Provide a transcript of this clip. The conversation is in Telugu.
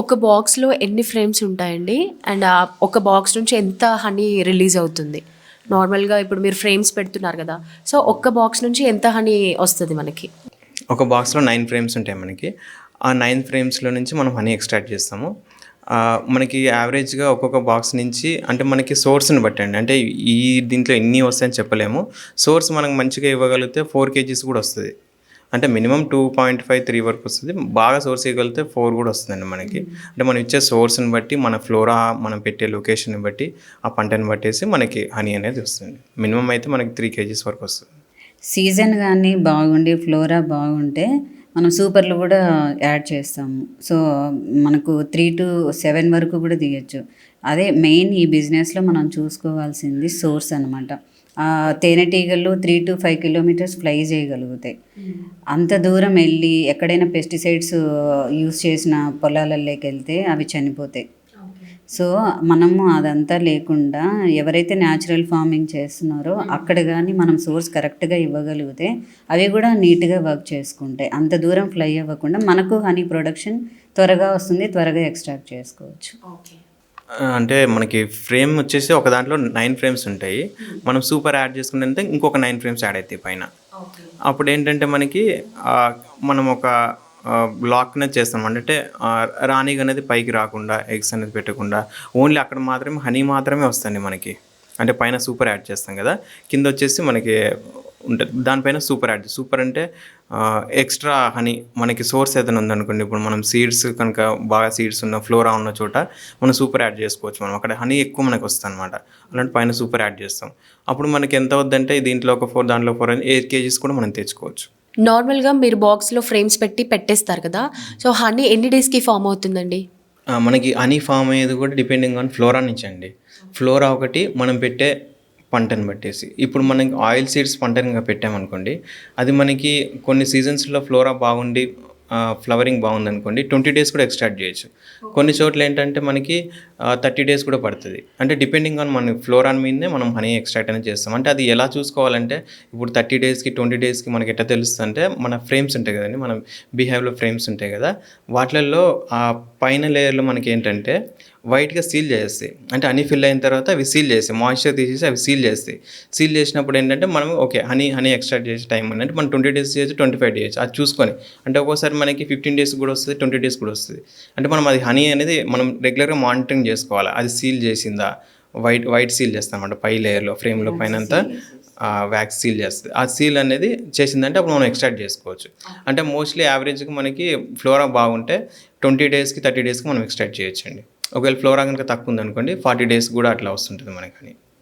ఒక బాక్స్లో ఎన్ని ఫ్రేమ్స్ ఉంటాయండి? అండ్ ఆ ఒక బాక్స్ నుంచి ఎంత హనీ రిలీజ్ అవుతుంది? నార్మల్గా ఇప్పుడు మీరు ఫ్రేమ్స్ పెడుతున్నారు కదా సో ఒక్క బాక్స్ నుంచి ఎంత హనీ వస్తుంది మనకి? ఒక బాక్స్లో నైన్ ఫ్రేమ్స్ ఉంటాయి మనకి. ఆ నైన్ ఫ్రేమ్స్లో నుంచి మనం హనీ ఎక్స్ట్రాక్ట్ చేస్తాము. మనకి యావరేజ్గా ఒక్కొక్క బాక్స్ నుంచి అంటే మనకి సోర్స్ని బట్టండి అంటే ఈ దీంట్లో ఎన్ని వస్తాయని చెప్పలేము. సోర్స్ మనకు మంచిగా ఇవ్వగలిగితే ఫోర్ కేజీస్ కూడా వస్తుంది. అంటే minimum two point five three వరకు వస్తుంది. బాగా సోర్స్ ఇవ్వగలిగితే ఫోర్ కూడా వస్తుందండి మనకి. అంటే మనం ఇచ్చే సోర్స్ని బట్టి మన ఫ్లోరా మనం పెట్టే లొకేషన్ని బట్టి ఆ పంటని బట్టేసి మనకి హనీ అనేది వస్తుంది. మినిమం అయితే మనకి త్రీ కేజీస్ వరకు వస్తుంది. సీజన్ కానీ బాగుండి ఫ్లోరా బాగుంటే మనం సూపర్లు కూడా యాడ్ చేస్తాము. సో మనకు త్రీ టు సెవెన్ వరకు కూడా తీయచ్చు. అదే మెయిన్ ఈ బిజినెస్లో మనం చూసుకోవాల్సింది సోర్స్ అనమాట తేనెటీగలు three to five kilometres fly చేయగలుగుతాయి. అంత దూరం వెళ్ళి ఎక్కడైనా పెస్టిసైడ్స్ యూస్ చేసిన పొలాలలోకి వెళ్తే అవి చనిపోతాయి. సో మనము అదంతా లేకుండా ఎవరైతే న్యాచురల్ ఫార్మింగ్ చేస్తున్నారో అక్కడ కానీ మనం సోర్స్ కరెక్ట్గా ఇవ్వగలిగితే అవి కూడా నీట్గా వర్క్ చేసుకుంటాయి. అంత దూరం ఫ్లై అవ్వకుండా మనకు హనీ ప్రొడక్షన్ త్వరగా వస్తుంది త్వరగా ఎక్స్ట్రాక్ట్ చేసుకోవచ్చు. ఆ, అంటే మనకి ఫ్రేమ్ వచ్చేసి ఒక దాంట్లో నైన్ ఫ్రేమ్స్ ఉంటాయి. మనం సూపర్ యాడ్ చేసుకుంటే ఇంకొక నైన్ ఫ్రేమ్స్ యాడ్ అవుతాయి పైన. అప్పుడు ఏంటంటే మనకి మనం ఒక బ్లాక్ అనేది చేస్తాం. అంటే రాణిగా అనేది పైకి రాకుండా ఎగ్స్ అనేది పెట్టకుండా ఓన్లీ అక్కడ మాత్రమే హనీ మాత్రమే వస్తుంది మనకి. అంటే పైన సూపర్ యాడ్ చేస్తాం కదా. కింద వచ్చేసి మనకి ఉంటుంది. దానిపైన సూపర్ యాడ్ సూపర్ అంటే ఎక్స్ట్రా హనీ మనకి సోర్స్ ఏదైనా ఉందనుకోండి ఇప్పుడు మనం సీడ్స్ కనుక బాగా సీడ్స్ ఉన్న ఫ్లోరా ఉన్న చోట మనం సూపర్ యాడ్ చేసుకోవచ్చు మనం. అక్కడ హనీ ఎక్కువ మనకు వస్తుంది అనమాట అలాంటి పైన సూపర్ యాడ్ చేస్తాం. అప్పుడు మనకి ఎంత వద్దంటే దీంట్లో ఒక ఫోర్ దాంట్లో ఫోర్ అని ఎయిట్ కేజీస్ కూడా మనం తెచ్చుకోవచ్చు. నార్మల్గా మీరు బాక్స్లో ఫ్రేమ్స్ పెట్టి పెట్టేస్తారు కదా? సో హనీ ఎన్ని డేస్కి ఫామ్ అవుతుందండి? మనకి హనీ ఫామ్ అయ్యేది కూడా డిపెండింగ్ ఆన్ ఫ్లోరా నుంచి అండి ఫ్లోరా ఒకటి మనం పెట్టే పంటను బట్టేసి. ఇప్పుడు మనం ఆయిల్ సీడ్స్ పంటనిగా పెట్టామనుకోండి అది మనకి కొన్ని సీజన్స్లో ఫ్లోరా బాగుండి ఫ్లవరింగ్ బాగుంది అనుకోండి ట్వంటీ డేస్ కూడా ఎక్స్ట్రాక్ట్ చేయొచ్చు. కొన్ని చోట్ల ఏంటంటే మనకి థర్టీ డేస్ కూడా పడుతుంది. అంటే డిపెండింగ్ ఆన్ మన ఫ్లోరాన్ మీదనే మనం హనీ ఎక్స్ట్రాక్ట్ అనేది చేస్తాం. అంటే అది ఎలా చూసుకోవాలంటే ఇప్పుడు థర్టీ డేస్కి ట్వంటీ డేస్కి మనకి ఎట్లా తెలుస్తుంది అంటే మన ఫ్రేమ్స్ ఉంటాయి కదండి మనం బిహేవ్లో ఫ్రేమ్స్ ఉంటాయి కదా వాటిలలో ఆ పైన లేయర్లో మనకి ఏంటంటే వైట్గా సీల్ చేస్తాయి అంటే హనీ ఫిల్ అయిన తర్వాత అవి సీల్ చేస్తాయి. మాయిశ్చర్ తీసేసి అవి సీల్ చేస్తాయి. సీల్ చేసినప్పుడు ఏంటంటే మనం ఓకే హనీ హనీ ఎక్స్ట్రాక్ట్ చేసే టైం అంటే మనం ట్వంటీ డేస్ చేయొచ్చు ట్వంటీ ఫైవ్ డేస్ అది చూసుకొని అంటే ఒక్కోసారి మనకి ఫిఫ్టీన్ డేస్ కూడా వస్తుంది ట్వంటీ డేస్ కూడా వస్తుంది. అంటే మనం అది హనీ అనేది మనం రెగ్యులర్గా మానిటరింగ్ చేసుకోవాలి? అది సీల్ చేసిందా? వైట్ వైట్ సీల్ చేస్తాం అన్నమాట పై లేయర్లో ఫ్రేమ్లో పైన అంతా వ్యాక్స్ సీల్ చేస్తుంది. ఆ సీల్ అనేది చేసిందంటే అప్పుడు మనం ఎక్స్ట్రాక్ట్ చేసుకోవచ్చు. అంటే మోస్ట్లీ యావరేజ్గా మనకి ఫ్లోరా బాగుంటే ట్వంటీ డేస్కి థర్టీ డేస్కి మనం ఎక్స్ట్రాక్ట్ చేయొచ్చండి. ఒకవేళ ఫ్లోరా కనుక తక్కువ ఉందనుకోండి ఫార్టీ డేస్ కూడా అట్లా వస్తుంటుంది మనకని